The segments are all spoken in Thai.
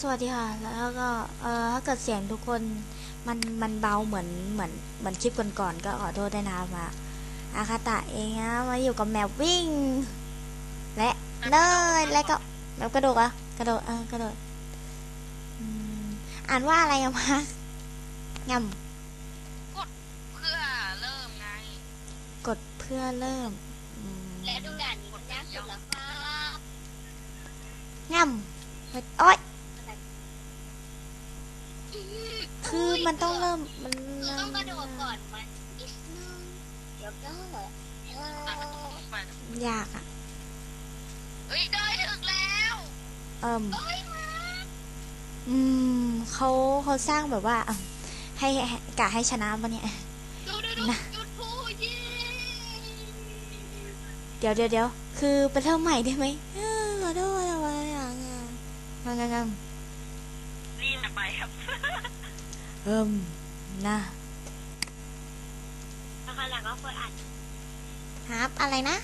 สวัสดีค่ะ แล้วก็ เอ่อ ถ้าเกิดเสียงทุกคน มัน มันเบาเหมือน เหมือน เหมือนคลิปก่อนๆ ก็ขอโทษด้วยนะคะมาอาคาตะเองนะมาอยู่กับแมววิ่ง และเนยและก็แมวกระโดดอะกระโดด เออ กระโดดอืมอ่านว่าอะไรอะมางำเพื่อเริ่มไง กดเพื่อเริ่มอืมและดูด่านนี้มันยากสุดแล้วครับงำโอ๊ย คือมันต้องเริ่มมันคือต้องกระโดดก่อนมันนิดนึงเดี๋ยวก็เออไปยากอะเฮ้ยได้ถึงแล้วเอิ่มเอ้ยมาอืมเขาเขาสร้างแบบว่าอะให้ให้กะให้ชนะปะเนี่ยดูดูดูนะหยุดพูดเย้เดี๋ยวเดี๋ยวเดี๋ยวคือไปเริ่มใหม่ได้ไหมเออขอโทษอะไรอย่างเงี้ยงงงง รีบไปครับ เอิ่มนะแล้วครั้งหลังก็เคยอ่านครับอะไรนะ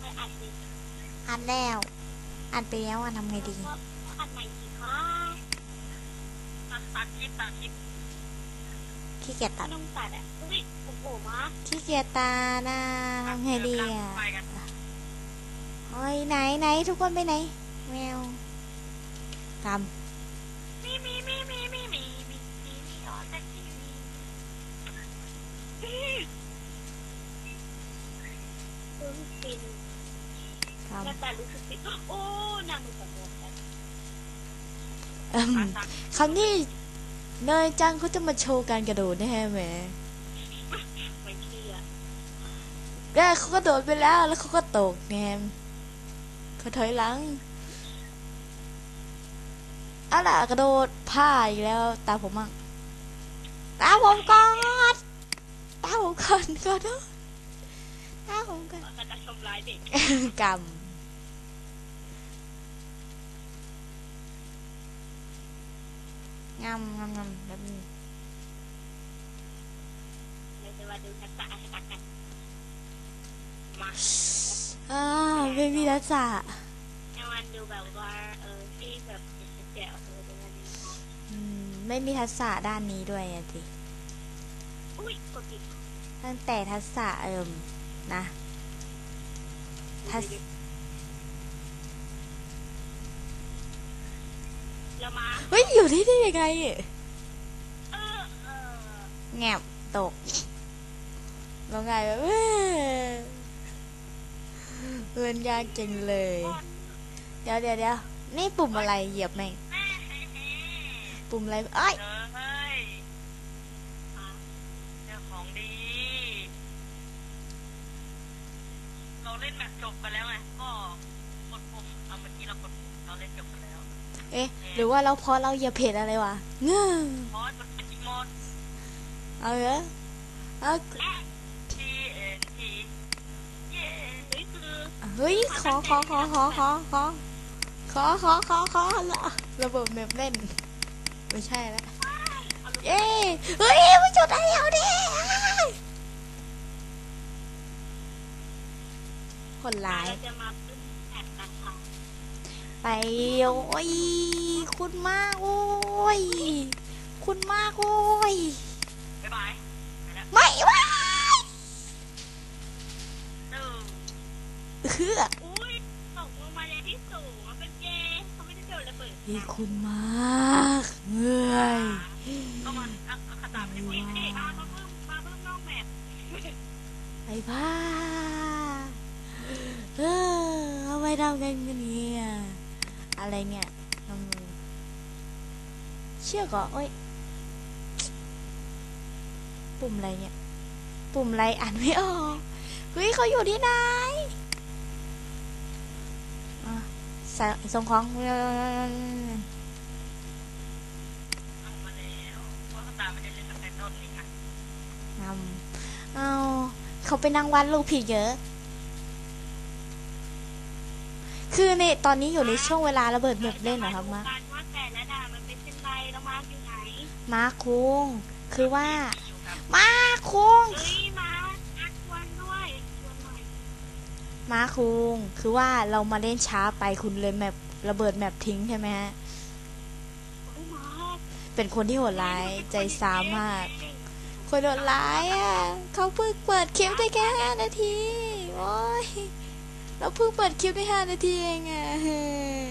เคยอ่านสิอ่านแล้วอ่านไปแล้วอ่านทำไงดี ก็อ่านใหม่สิคะตัดตัดคลิปตัดคลิปขี้เกียจตัไม่ด ต้องตัดอะอุ้ยโอ้โหมาขี้เกียจตานะทำไงดีอะ ไปกันโอ้ยไหนไหนทุกคนไปไหน แมวกมี รู้สึกฟินำกหน้าตารู้สึกฟินโอ้นางมือสำรวจกันำเอิ่มตัดคำนี้เนยจังเขาจะมาโชว์การกระโดดแน่ไหมไม่เชื่อแรกเขาก็โดดไปแล้วแล้วเขาก็ตกแงมเขาถอยหลังเอาล่ะกระโดดผ้าอีกแล้ว ตาผมมั่งตาผมก่อน ตาผมก่อนก็ได้ตาผมก่อนมันจะทำร้ายเด็กกำงำงำงำแบบนี้เราจะมาดูทักษะอาชญากรรมาอ่าไม่มีทักษะจะมาดูแบบว่าเออที่แบบแจ๋วเออดูมาดูอืมไม่มีทักษะด้านนี้ด้วยอะสิอุ้ยกดผิด ตั้งแต่ทักษะเอิมนะทัศเรามาเฮ้ย อยู่ที่นี่ยังไงเออเออแงบตกลงไงแบบเว้ยเอินยากจังเลย เดี๋ยวเดี๋ยวเดี๋ยวนี่ปุ่มอะไรเหยียบแม่งแม่เฮ้เฮ้ปุ่มอะไรเอ้ยเจอเฮ้ยเจอของดี เราเล่นแบบจบไปแล้วไง ก็กดปุ่มเอาเมื่อกี้เรากดปุ่มเราเล่นจบไปแล้ว เอ๊ะ หรือว่าเราพอเราเหยียบเพจอะไรวะเงี้ยพอสมันเป็นโหมดเอาเหรอเอาทีเอ็นทีเย้เฮ้ยคือเฮ้ย ขอขอขอขอขอขอขอขอขอขอละระเบิดแบบเล่น ไม่ใช่แล้วเย้เฮ้ยมันจุดอะไรเอาดิคนร้าย เราจะมาพึ่งแอบกันค่ะ ไปโอ้ยคุณมากโอ้ยคุณมากโอ้ยบ๊ายบายไปแล้วไม่ว้ายตึ้งเฮืออุ้ยตกลงมาในที่สูงมันเป็นเย่เขาไม่ได้โดนระเบิดนี่คุณมากเมื่อยก็มันอักขตาไม่ได้อุ้พูยดนี่มามาเพิ่มมาเพิ่มนอกแมปไอ้บ้าเออทำไมทำกันกันเนี่ย อะไรเนี่ยเชือกเหรอโอ้ย ปุ่มอะไรเนี่ย ปุ่มอะไรอ่านไม่ออกเฮ้ยเขาอยู่ที่ไหนอะใส่ส่งของเอาเขาไม่ได้เล่นตั้งแต่ต้นนี่ค่ะนำเขาไปนั่งวาดรูปผิดเยอะ คือในตอนนี้อยู่ในช่วงเวลาระเบิดเม็ดเล่นเหรอครับมาการว่าแต่ละด่านมันเป็นเช่นไรแล้วมาร์คอยู่ไหนมาคุงคือว่าอยู่ครับมาคุงเฮ้ยมาอัดชวนด้วยชวนหน่อยมาคุงคือว่าเรามาเล่นช้าไปคุณเลยแมประเบิดแมปทิ้งใช่ไหมฮะเป็นคนที่โหดร้ายใจสามากคนโหดร้ายอะเขาเพิ่งเปิดคลิปได้แค่ห้านาทีโอ้ย เราเพิ่งเปิดคลิปได้ห้านาทีเองอะเฮ้ย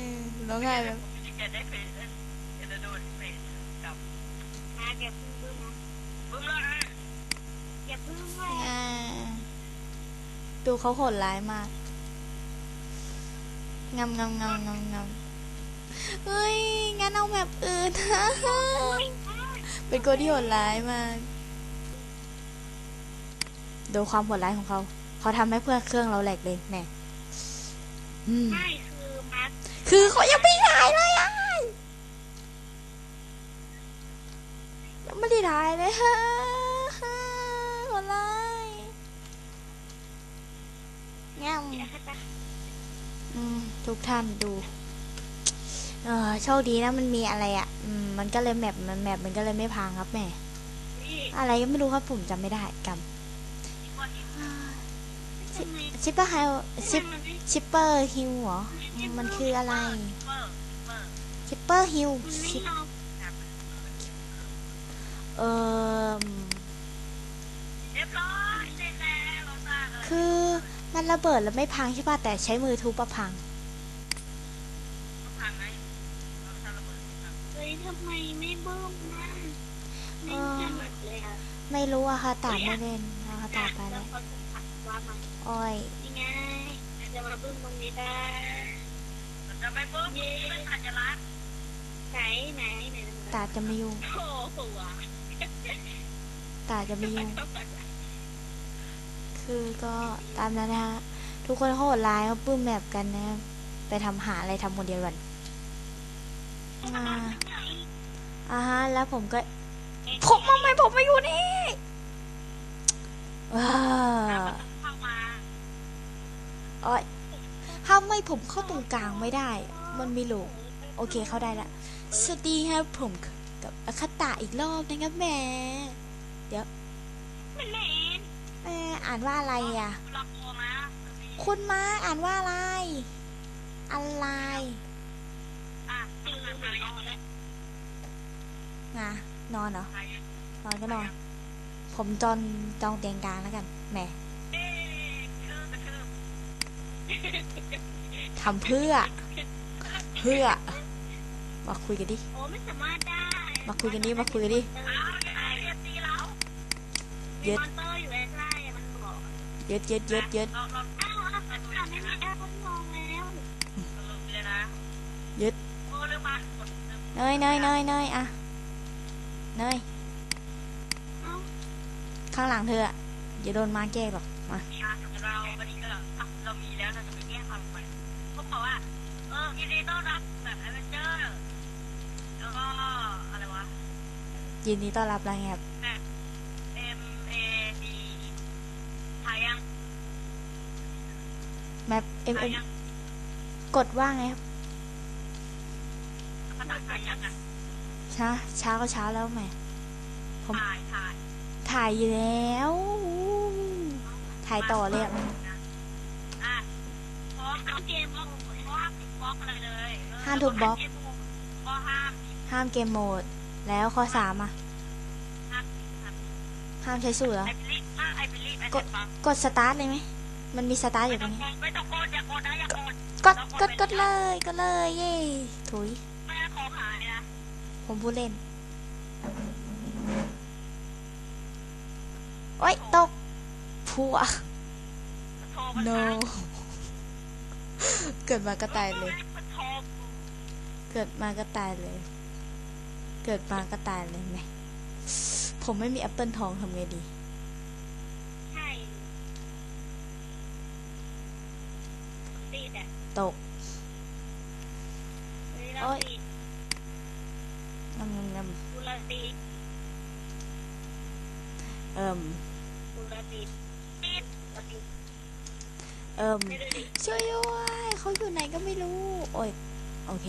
ร้องไห้แบบผมจะได้เฟซเอ้ยจะโดนเฟซกับมาแกพึ่งพึ่งนะบึ้มแล้วนะอย่าพึ่งเลยอ่าดูเขาโหดร้ายมากงำงำงำงำงำเฮ้ย งั้นเอาแบบอื่นเป็นคนที่โหดร้ายมากดูความโหดร้ายของเขา เขาทำให้เพื่อนเครื่องเราแหลกเลยแน่อืม ไม่คือมาร์คคือเขายังไม่ถ่ายเลยอะยังไม่ได้ถ่ายเลยฮะโหดร้ายแง่มเดี๋ยวเขาจะอืมทุกท่านดู เออโชคดีนะมันมีอะไรอะ อืมมันก็เลยแมปมันแมปมันก็เลยไม่พังครับแม่นี่อะไรก็ไม่รู้ครับผมจำไม่ได้กทำ ชิปเปอร์ไฮชิปชิปเปอร์ฮิวเหรอ มันคืออะไรชิปเปอร์ฮิวมันไม่ชิปลเออเรียบร้อคือมันระเบิดแล้วไม่พังใช่ป่ะ แต่ใช้มือทุบประพังไงเราสร้างระเบิดพังเฮ้ยทำไมไม่เบิ้มนะไม่จังเลยอะไม่รู้อะค่ะตาไม่เล่นนะค่ะตาไปแล้ว วเขาจะผักว่ามันโอ้ยยังไงจะมาบึ้มตรงนี้ได้มันจะไม่บึ้มไม่ทันจะรัดไหนไหนไหนไหนตาจะไม่ยุ่งโอ้โหอะตาจะไม่ยุ่งคือก็ตามนั้นนะคะทุกคนเขาโหดร้ายเขาปื้มแบบกันนะไปทำหาอะไรทำคนเดียวกันอ่าอ่าฮะแล้วผมก็ผมทำไมผมมาอยู่นี่ว้า เข้ามาโอ้ยทำไม่ผมเข้าตรงกลางไม่ได้ มันมีลูกโอเคเข้าได้ละสวัสดีครับผมกับอคตะอีกรอบนะครับแม่มันแหลนแม่อ่านว่าอะไรอะ คุณมาอ่านว่าอะไร อะไรนมามาแล้วแล้วงะนอนเหรอนอนก็นอน ผมจอนจองเตียงกลางแล้วกันแหม ทำเพื่อ เพื่อ มาคุยกันดิโอ้ไม่สามารถได้มาคุยกันดิ มาคุยกันดิเอายังไงเรียบตีเรามีมอนเตอร์อยู่ใกล้ๆมันบอกเย็ดเย็ดเย็ดเย็ดเราเราอ้าวอ้าวอ้าวไม่มีแอปมองแล้วเราเลยนะยึดโอ้เรื่องมากดเนยเนยเนยเนยอะเนยเอ้าข้างหลังเธออะอย่าโดนมาแก้หรอกมา เราวันนี้ก็เรามีแล้วเราจะไปแก้ความใหม่เขาบอกว่า เออยินดีต้อนรับแบบแอดเวนเจอร์แล้วก็อะไรวะยินดีต้อนรับรายงานแบบ M A D ถ่ายยังแมปเอ็มถ่าเอ็ยมยังกดว่าไงครับภาษาถ่ายยังอะช้าช้าก็ช้าแล้วแหมผม ถ่ายถ่ายถ่ายอยู่แล้ว ถ่ายต่อเลยอะอะพร้ อมเอาเกมบล็อกเพราะห้ามติดบล็อกอะไรเลยห้ามทุบบล็อก ก็ห้ามห้ามเกมโหมด แล้วข้อสามอะห้ามห้ามห้ามใช้สูตรเหรอ ไอบิลิถ้าไอบิลิไอเซ็ตฟังกดสตาร์ทเลยไหม มันมีสตาร์ทอยู่ตรงนี้ไม่ต้องกดอย่ากดนะอย่ากดกด กด กดเลย กดเลย เย่ถุย ไม่งั้นของหายนะผมพูดเล่น โอ๊ย ตกพัว โทรมา no เกิดมาก็ตายเลยมันโทรเกิดมาก็ตายเลย เกิดมาก็ตายเลยไหมผมไม่มีแอปเปิลทองทำไงดี ใช่ ติดอะตกเฮ้ยเราโอ๊ยติดงำงำงกูเราติดำเอิ่มกูเราติดติด เอิมช่วยด้วยเขาอยู่ไหนก็ไม่รู้ โอ้ย โอเค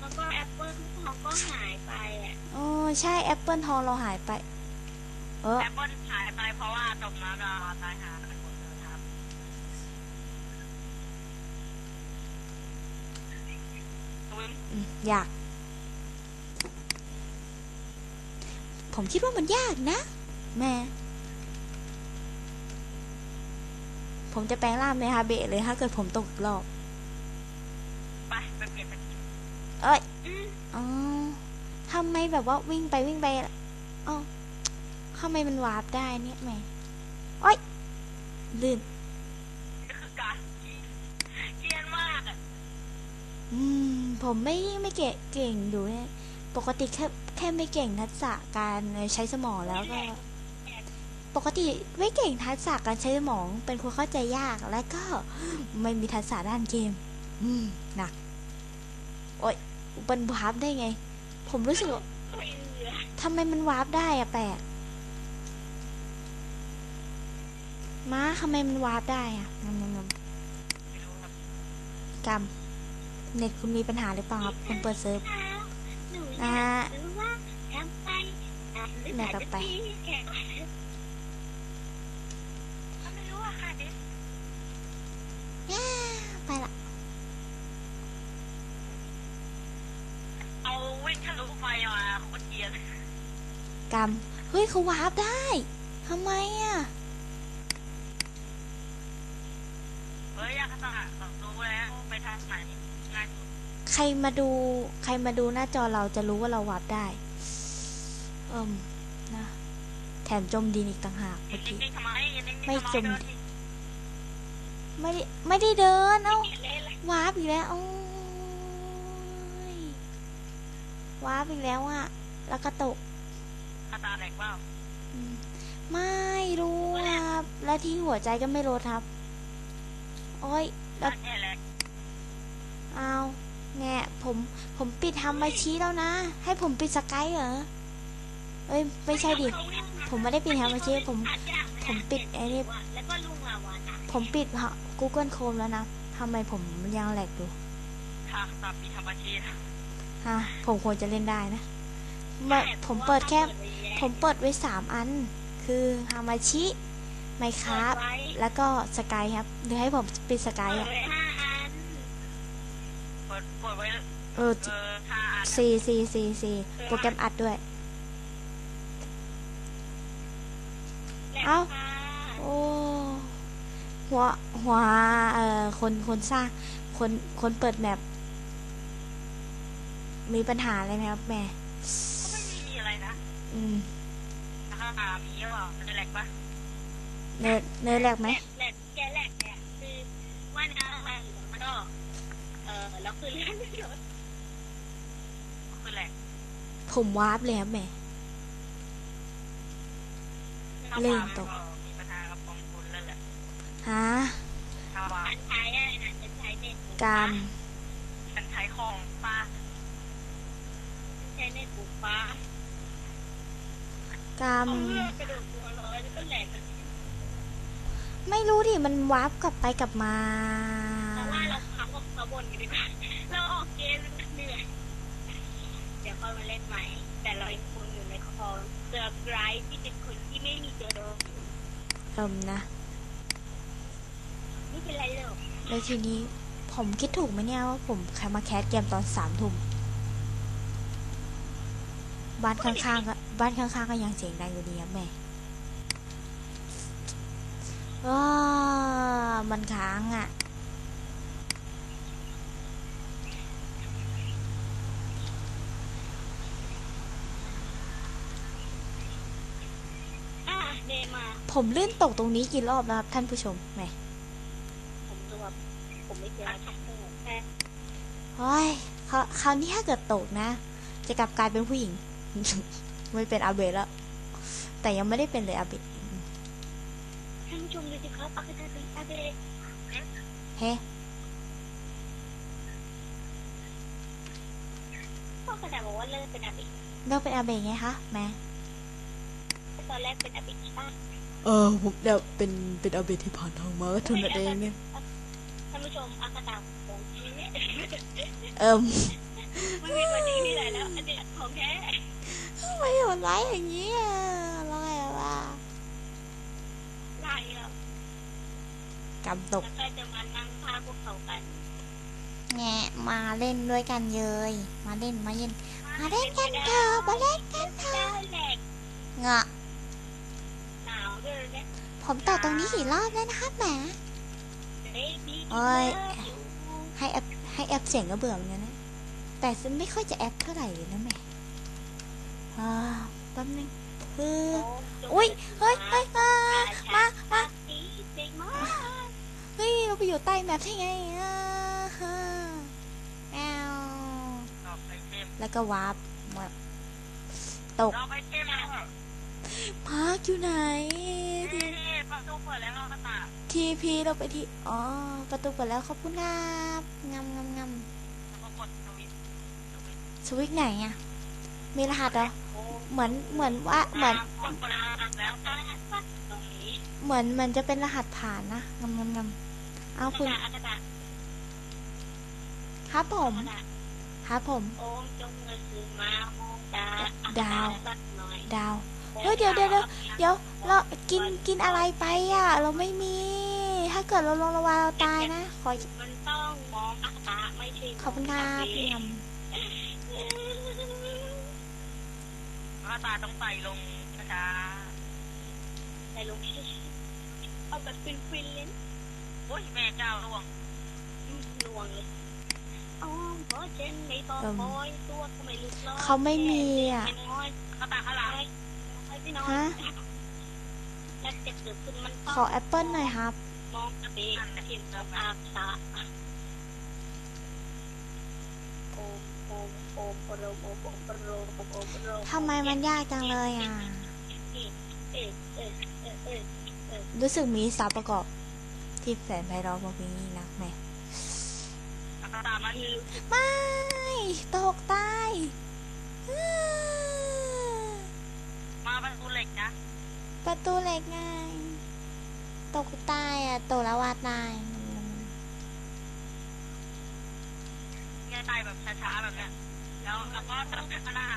แล้วก็แอปเปิลทองก็หายไปอะอ๋ใช่แอปเปิลทองเราหายไป เออแอปเปิลหายไปเพราะว่าตรงน้นเราตายหานหมดเครับ อืมอยาก ผมคิดว่ามันยากนะ แม่ ผมจะแปลงร่างเป็นฮาเบะเลยถ้าเกิดผมตกอีกรอบ ไปไปเปลี่ยนเป็นเอ้ยอืมอ๋อทำไมแบบว่าวิ่งไปวิ่งไปอ๋อทำไมมันวาร์ปได้เนี่ยแม่โอ้ยลื่นนี่คือการเกรียนมากอะอืม ผมไม่ไม่เก่งเก่งอยู่เนี่ยปกติแค่แค่ไม่เก่งทักษะการใช้สมองแล้วก็ ปกติไม่เก่งทักษะการใช้สมอง เป็นคนเข้าใจยากและก็ไม่มีทักษะด้านเกม อืมหนัก โอ้ยมันวาร์ปได้ไง ผมรู้สึกว่าไม่เหลือทำไมมันวาร์ปได้อะแปลกม้าทำไมมันวาร์ปได้อะงงงไม่รู้ครับกรรมเน็ตคุณมีปัญหาหรือเปล่าครับคุณเปิดเซิร์ฟหนูออ่ายากรู้ว่าทำไมอะหรือไหนอาจกลับจะไป ตีแขก ไม่รู้อะค่ะเด็ก ย่าไปละ เอาวิ่งทะลุไฟมาโคตรเกรียน กรรม เฮ้ยเขาวาร์ปได้ทำไมอะเฮ้ยอยากสะรู้แล้วไปทางไหนง่ายสุดใครมาดู ใครมาดูหน้าจอเราจะรู้ว่าเราวาร์ปได้ เอิมนะ แถมจมดินอีกต่างหากเมื่อกี้ นิ่งๆทำไมนิ่งๆไม่จม เดินดิไม่ได้ไม่ได้เดิน เอ้า เล่นอะวาร์ปอีกแล้วโอ้ยวาร์ปอีกแล้วอะแล้วก็ตก คาตาแหลกเปล่าอืมไม่รู้ครับ และที่หัวใจก็ไม่ลดครับ โอ้ยแล้วแค่แหลกเอาแง่ผมผมปิดทำไมชี้แล้วนะ ให้ผมปิดสกายเหรอเอ้ยไม่ใช่ดิผมไม่ได้ปิดทำไมชี้ผม ผมปิดไอ้นี่แล้วก็ลุงลาวานะผมปิด Google Chrome แล้วนะทำไมผมยังแหลกอยู่ทางตาปีธรรมชีพฮะผมควรจะเล่นได้นะ มาผมเปิดแค่ ผมเปิดไว้สามอัน คือฮามาชิไมคครัราฟบแล้วก็สกายครับหรือให้ผมปิดสกายเปิดอะไว้ห้าอันเปิดเปิดไว้เออเออห้าอันซีซีซีซีโปรแกรมอัดด้วยเอ้าโอ้หัวหัวเอ่อคนคนสร้างคนคนเปิดแมปมีปัญหาอะไรไหมครับแม่ก็ไม่มีอะไร นะอืมข้างตามีหรือเปล่ามันจะแหลกปะเนิร์ดเนิร์ดแหลกไหมแหลกแกแหลกเนี่ยคือว่าน้ำมันมันก็เออแล้วคือเล่นไม่หยุดคือแหลกผมวาร์ปเลยครับแม่เล่นตก มีปัญหากับกองทุนแล้วแหละฮะถ้าว่าฉันใช้อะไรนะฉันใช้เน็ตกรรมฉันใช้ของป้าฉันใช้เน็ตบุกฟ้า กรรมเอาเลือกกระโดดตัวร้อยแล้วก็แหลกกันไม่รู้ดิ มันวาร์ปกลับไปกลับมาเพราะว่าเราพักออกมาบนกันดีกว่าเราออกเกมมันเหนื่อย เดี๋ยวค่อยมาเล่นใหม่ แต่เรายังคงอยู่ในคอร์เซอร์ไพรส์ที่เป็นคนที่ไม่มีตัวโดนเอิมนะ ไม่เป็นไรหรอกแล้วทีนี้ผมคิดถูกไหมเนี่ยว่าผมแค่มาแคสเกมตอนสามทุ่ม บ้านข้างๆก็บ้านข้างๆก็ยังเสียงดังอยู่ดีครับแม่ว้ามันค้างอะ อะเดมา ผมลื่นตกตรงนี้กี่รอบแล้วครับท่านผู้ชมแหมผมดูว่าผมไม่เจอแต่โอ้ยคราวนี้ถ้าเกิดตกนะ จะกลับกลายเป็นผู้หญิง ไม่เป็นอาเบะแล้ว แต่ยังไม่ได้เป็นเลยอาเบะท่านผู้ชมดูสิครับอาคาตาเป็นอาเบะเฮ้พ่อกระดาษบอกว่าเลิกเป็นอาเบะเลิกเป็นอาเบะไงคะแม่ตอนแรกเป็นอาเบะใช่ปะเออผมเดี๋ยวเป็นเป็นอาเบะที่ผ่านทางมาก็เท่านั้นเองเนี่ยท่านผู้ชมอาคาตาของจริงเนี่ยเอิมมันมีตัวจริงที่ไหนแล้วอันเนี้ยของแท้ทำ ไมโหดร้ายอย่างนี้อะร้ายอะว่าลายอะกำตกแล้วก็จะมานั่งพาพวกเขากันแงะมาเล่นด้วยกันเลย มาเล่นมาเล่นมาเล่นกันเถอะมาเล่นกันเถอะแหลกงาวด้วยเนี่ยผมต่อตรงนี้กี่รอบแล้วนะครับแหมเบบี้โอ้ยให้แอปให้แอปเสียงก็เบื่อเหมือนกันนะแต่ฉันไม่ค่อยจะแอปเท่าไหร่เลยนะแหม่ อ่าแป๊บนึงคืออุ้ยเฮ้ยเฮ้ยอ่ามามาสีเด็กมากเฮ้ยเราไปอยู่ใต้แมปได้ไงอะฮะแอวดอกไอเทมแล้วก็วาร์ปมาตกดอกไอเทมพาร์คอยู่ไหนเฮ้ประตูเปิดแล้วเราก็ตาทีพีเราไปที่อ๋อประตูเปิดแล้วขอบคุณครับงามงามงามแล้วก็กดสวิตช์สวิตช์สวิตช์ไหนอะ มีรหัสเหรอ เหมือนเหมือนว่าเหมือนเปิดแล้วแล้วตรงนี้เหมือนมันจะเป็นรหัสผ่านนะงำงำงำเอาคุณ ครับผม ครับผมเงยคืนมามองตาดาวสักหน่อยดาว เฮ้ยเดี๋ยวเดี๋ยวเดี๋ยวเดี๋ยวเรากินกินอะไรไปอะ เราไม่มี ถ้าเกิดเราลงระวาเราตายนะ ขอ มันต้องมองอากาไม่ใช่ขอบคุณครับพี่ งก็ตาต้องไต่ลงช้าแต่ลงชื่อเอาแบบฟินฟินๆเลยๆโอ้ยแม่เจ้าล่วงลวงเลยอ๋อเพราะเจนไม่ต้องคอยตัวก็ไม่ลุกล้อำเขาไม่มีอะไม่น้อยก็ตาข้างหลังไปพี่น้องฮะแล้วจะเกิดขึ้นมันขอแอปเปิลหน่อยครับมองกระเบนทิมกับอาสาโอ มโอมโอมโอโรมโอมโอมโอโรมโอมโอมโอโรมทำไมมันยากจังเลยอะเออเออเออเออเออรู้สึกมีสาวประกอบ ที่แสนไพเราะบอกนี้นักไหมแล้วก็ตามาที่ไม่ ตกใต้อื้อมาประตูเหล็กนะ ประตูเหล็กไง ตกใต้อะตกแล้ววาตาย เนี่ยไต่แบบช้าๆแบบเนี้ย แล้วแล้วก็เดินไปข้างหน้า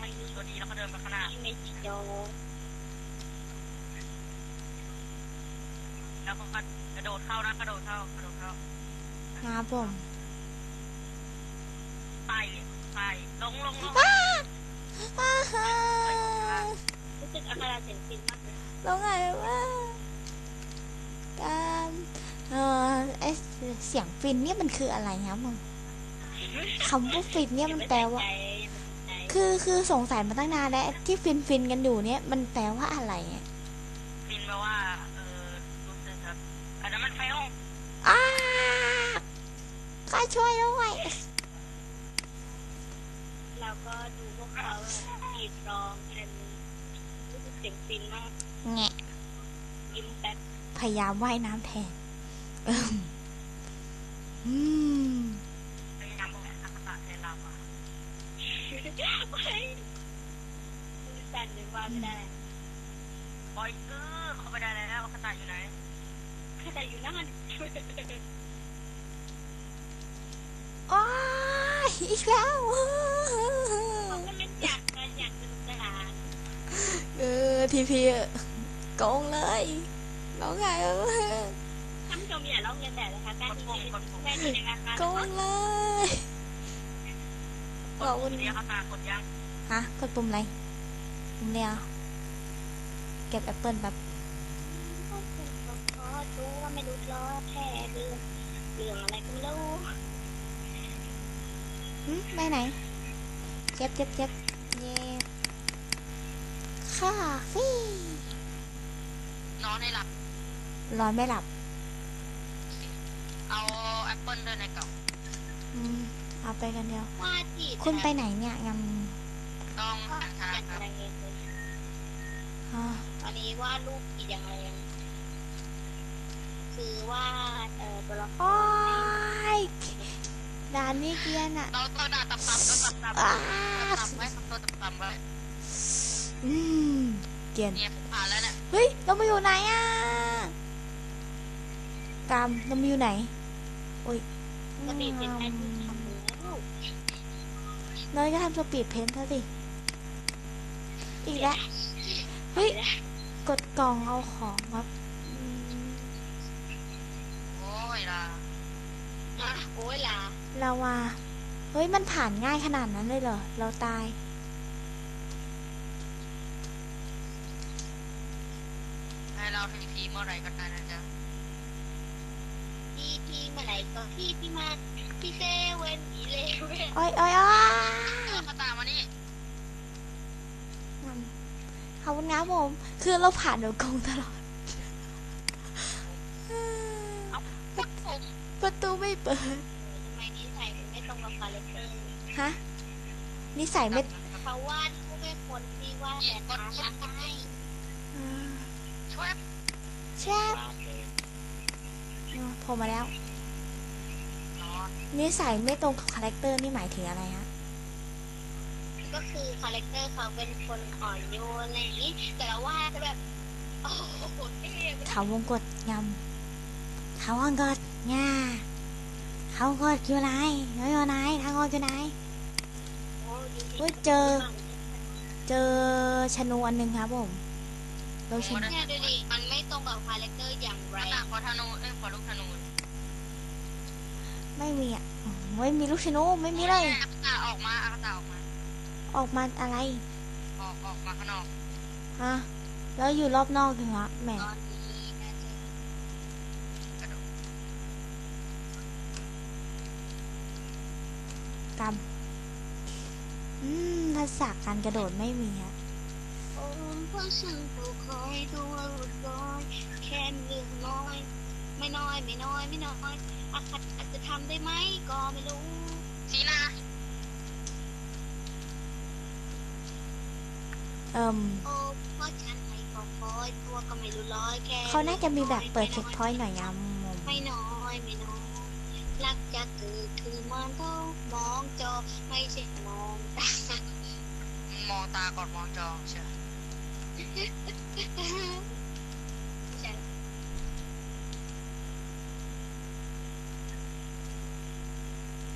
ไม่ดูตัวดีแล้วก็เดินไปข้างหน้าไม่โดแล้วก็กระโดดเข้านะกระโดดเข้ากระโดดเข้าครับผมไต่ไต่ลงลงลงอ้าอ้าฮะรู้สึกอาการเสียงฟินมากเลยลงไงวะการเออไอเสียงฟินเนี่ยมันคืออะไรครับมึง คำว่าฟินเนี่ยมันแปลว่าใจคือคือสงสัยมาตั้งนานแล้วที่ฟินฟินกันอยู่เนี่ย มันแปลว่าอะไรอะฟินแปลว่าเออรู้สึกครับอันนั้นมันไฟห้องอ้าข้าช่วยด้วยเราก็ดูพวกเขากรีดร้องกันรู้สึกเสียงฟินมากแงะยิ้มแป๊บพยายามว่ายน้ำแทนเอิ่มอืม พยายามบอกอากาศแทนเราอะ เฮ้ยมือสั่นหรือว่าไม่ได้บอยเกอเขาไปได้แล้วอากาศอยู่ไหนแต่อยู่นั่นโอ้ยอีกแล้วเขาก็เล่นอยากกันอยากสนุกสนานเออทีพีโกงเลยร้องไงเออท่านผู้ชมอย่าร้องเรียนแบบนะคะการที่แม่ดีนะคะโกงเลยขอ บคุณเดียวอากาศกดยังฮะกดปุ่มอะไรปุ่มเดียวเก็บแอปเปิลแบบขอดูว่าไม่รู้ล้อแค่เรื่องเรื่องอะไรก็ไม่รู้หึไปไหนเจ็บเจ็บเจ็บเย็บค่าฟี่นอนให้หลับร้อนไม่หลับ เอาแอปเปิลด้วยในกล่องอืม เอาไปกันเดียว ว่าจีบคุณไปไหนเนี่ยงต้องว่าอ่านทางอย่างครับไรเลยำอ่าตอนนี้ว่าลูกกี่อย่างไรคือว่าเอ่อตัวละคโอ้รยด่านนี้เกรียนอะเราต้องด่าตับตับตัวตับตับอ้าตับไว้ทำตัวตับตับไว้อืมเกรียน เนี่ยผมผ่านแล้วเนี่ยเฮ้ยเรามาอยู่ไหนอะกามเรามาอยู่ไหนโอ้ยปกติเป็นแม่ที่ทำแล้ว น้อยก็ทำสปีดเพนท์เธอดิ อีกแล้ว เฮ้ย กดกล่องเอาของครับโอ้ยล่ะอะโอ้ยล่ะลาวาเฮ้ย มันผ่านง่ายขนาดนั้นเลยเหรอ เราตาย ให้เราทีพีเมื่อไรก็ได้นะจ๊ะ พี่พี่เมื่อไหร่ก็พี่พี่มาพี่เซเว่นอีเลเว่นโอ้ยโอ้ยโอ้ยเออมาตามมานี่ขอบคุณครับผม คือเราผ่านโดยกงตลอดเอาปุ๊บผมประตูไม่เปิดทำไมนิสัยถึงไม่ตรงกับคาแรคเตอร์ฮะนิสัยไม่เพราะว่าเขาเป็นคนที่ว่าแต่ท้าทายอ่าช่วยแชบอ่า โผล่มาแล้วนอนนิสัยไม่ตรงกับคาแรคเตอร์นี่หมายถึงอะไรฮะก็คือคาแรคเตอร์เขาเป็นคนอ่อนโยนอะไรอย่างนี้ แต่ละว่าจะแบบโอ้โหเท่เขาวงกดยำเขาวงกดง่าเขาวงกดอยู่ไหนน้อยอยู่ไหนทางออกอยู่ไหนโอ้ดูสิเฮ้ยเจอ เจอชนูอันหนึ่งครับผมโดยชนูเนี่ยดูดิมันไม่ตรงกับคาแรคเตอร์อย่างไรมาตามขอธนูเอ้ยขอลูกธนูไม่มีอะอืมไม่มีลูกชนูไม่มีเลย อาคาตาออกมาอาคาตาออกมา ออกมาอะไรออกออกมาข้างนอกฮะแล้วอยู่รอบนอกถึงฮะแหมตอนนี้นะเจอกระโดดกรรมอืมทักษะการกระโดดไม่มีฮะ โอ้เพราะฉันก็คอยตัวรุดร้อยแค่เรื่องน้อย ไม่น้อยไม่น้อยไม่น้อยอาจอาจจะทำได้ไหมก็ไม่รู้สีหนาเอิมโอ้เพราะฉันให้ก็คอยตัวก็ไม่รู้ร้อยแค่เขาน่าจะมีแบบเปิดเช็คพอยต์หน่อยยำผมไม่น้อยไม่น้อยรักจะเกิดคือมันต้องมองจอไม่ใช่มองตามองตาก่อนมองจอเชียวฉัน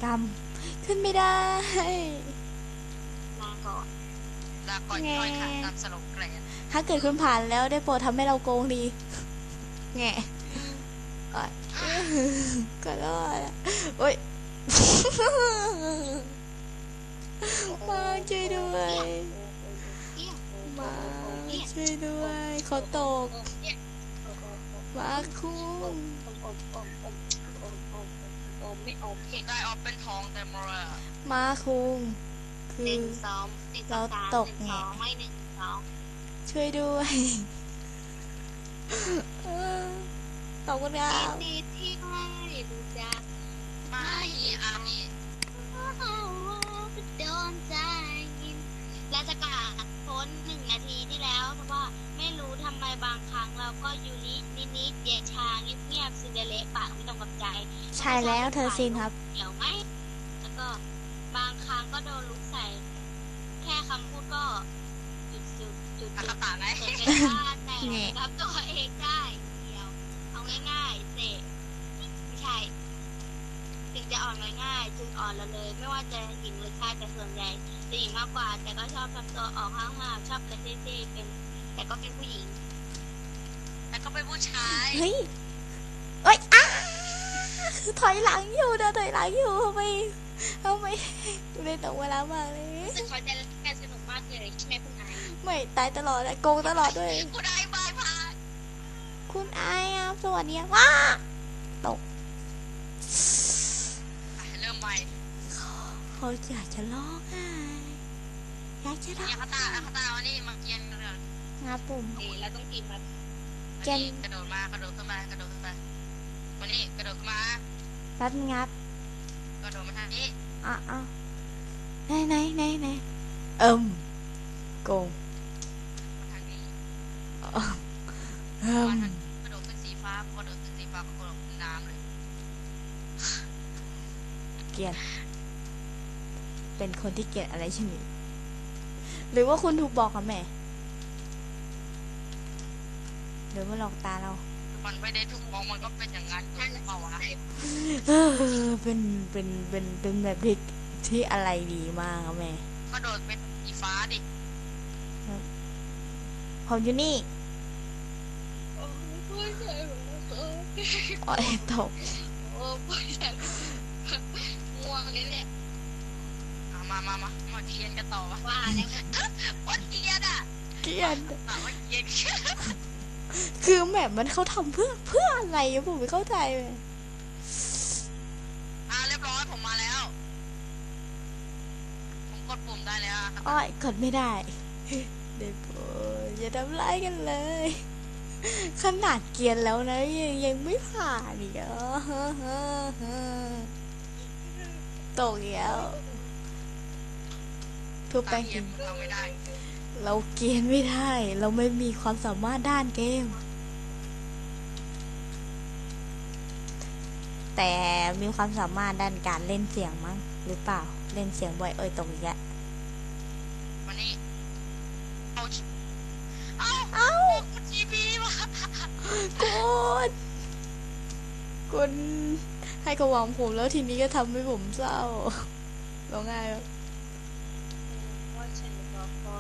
กรรมขึ้นไม่ได้มาก่อนลาก่อนแง่ค่อยขาดตามสโลกแกรนถ้าเกิดคุณผ่านแล้วได้โปรดทำให้เราโกงดี แง่อะก็รอดอะโอ๊ยมาช่วยด้วยเอี้ยมา ช่วยด้วยเขาตกมาคุ้มไม่ออกเป็นทองเต็มเลยอะมาคุ้มคือเราตกหนึ่งไงสองไม่หนึ่งสองช่วยด้วยเออขอบคุณครัยิบนดีที่ไม่รู้จักไม่อามีโดนใจและจะกา ศพ้นหนึ่งนาทีที่แล้วเพราะว่าไม่รู้ทำไมบางครั้งเราก็ยูรินิดนิดๆเยชาเงียบๆซินเดอเรลล่าปากไม่ตรงกับใจ ใช่แล้วเธอซินครับเดี๋ยวไหมแล้วก็บางครั้งก็โดนลุกใส่ แค่คำพูดก็จุดจุดจุดอาจุคาดตาไหนเกิดเป็นบ้านแต่แง่รับตัวเองได้เดียวเอาง่ายๆเสกไม่ใช่ ถึงจะอ่อนง่ายๆจึงอ่อนละเลย ไม่ว่าจะหญิงหรือชายแต่ส่วนใหญ่จะหญิงมากกว่า แต่ก็ชอบทำตัวออกห้าวๆชอบกระเซ่ๆเป็น แต่ก็เป็นผู้หญิงแล้วก็เป็นผู้ชายเฮ้ยเอ้ยอ้าถอยหลังอยู่นะถอยหลังอยู่ทำไมทำไมเล่นตรงเวลามากเลยรู้สึกเขาจะเล่นกันสนุกมากเลยใช่ไหมคุณนายไม่ตายตลอดอะโกงตลอดด้วยกูได้บายพาคุณอายครับสวัสดีครับว้าตก เริ่มใหม่ เขาอยากจะร้องไห้อยากจะร้องอาคาตาอาคาตาวันนี้มาเกียนกันเลยครับผมดีแล้วต้องกินแบบเจนกระโดดมากระโดดขึ้นมากระโดดขึ้นมาวันนี้กระโดดขึ้นมาแป๊บนึงครับ กระโดดมาทางนี้อะอะไหนไหนไหนไหนเอิมโกงมาทางนี้เอิมกระโดดขึ้นสีฟ้าพอกระโดดขึ้นสีฟ้าก็กระโดดขึ้นน้ำเลย เกลียด เป็นคนที่เกลียดอะไรชนิดหรือว่าคุณถูกบอกกับแม่หรือว่าหลอกตาเรา มันไม่ได้ถูกมองมันก็เป็นอย่างนั้นอยู่เปล่าวะเออเป็นเป็นเป็นเป็นแบบที่ที่อะไรดีมากอะแม่กระโดดเป็นสีฟ้าดิผมอยู่นี่โอ้ผู้ชายโอ้อ๋อยตกโอ้ผู้ชายง่วงเลยเนี่ยเอา มามามามาเทียนกันต่อวะว่าแล้วว่าเทียนอะเกลียดถามว่าเทียนคือแบบมันเขาทำเพื่อเพื่ออะไรอะผมไม่เข้าใจเลยอ่าเรียบร้อยผมมาแล้ว ผมกดปุ่มได้แล้วอะอ้อยกดไม่ได้ เด็กโอ้ยอย่าทำร้ายกันเลย ขนาดเกรียนแล้วนะยังยังไม่ผ่านอีกเหรอ ตกอีกแล้ว ทุบแป้งเกีกิยนนเราไม่ได้ เราเกรียนไม่ได้ เราไม่มีความสามารถด้านเกม แต่มีความสามารถด้านการเล่นเสียงมั้งหรือเปล่า เล่นเสียงบ่อยเอ้ยตรงอีกแล้ววันนี้เอาเอาเอ้าคุณจีพีมาคุณคุณให้กระวังผมแล้วทีนี้ก็ทำให้ผมเศร้าร้องไห้แล้วเพราะฉันบ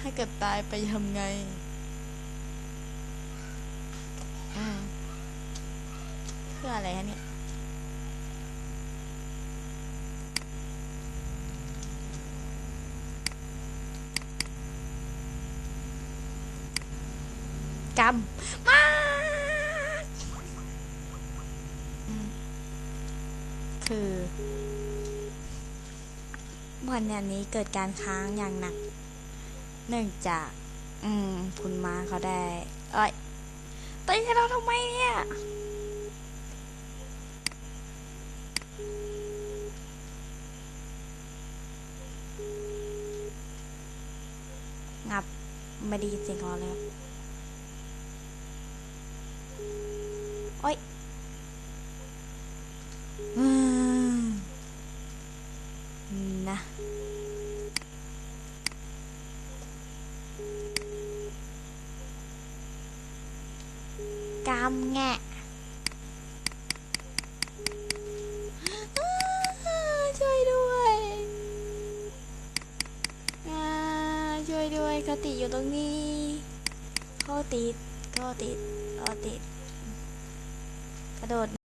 ถ้าเกิดตายไปทำไงอืมเพื่ออะไรฮะเนี่ยกำมากคือวันนี้เกิดการค้างอย่างหนัก เนื่องจาก อืม คุณมาเขาได้ เอ้ยตีเราทำไมเนี่ยงับไม่ได้ยินเสียงเขาแล้วโอ๊ยอืมนะ กำแงะอ้าช่วยด้วยอ่าช่วยด้วยเขาติดอยู่ตรงนี้เขาติดเขาติดเขาติด กระโดด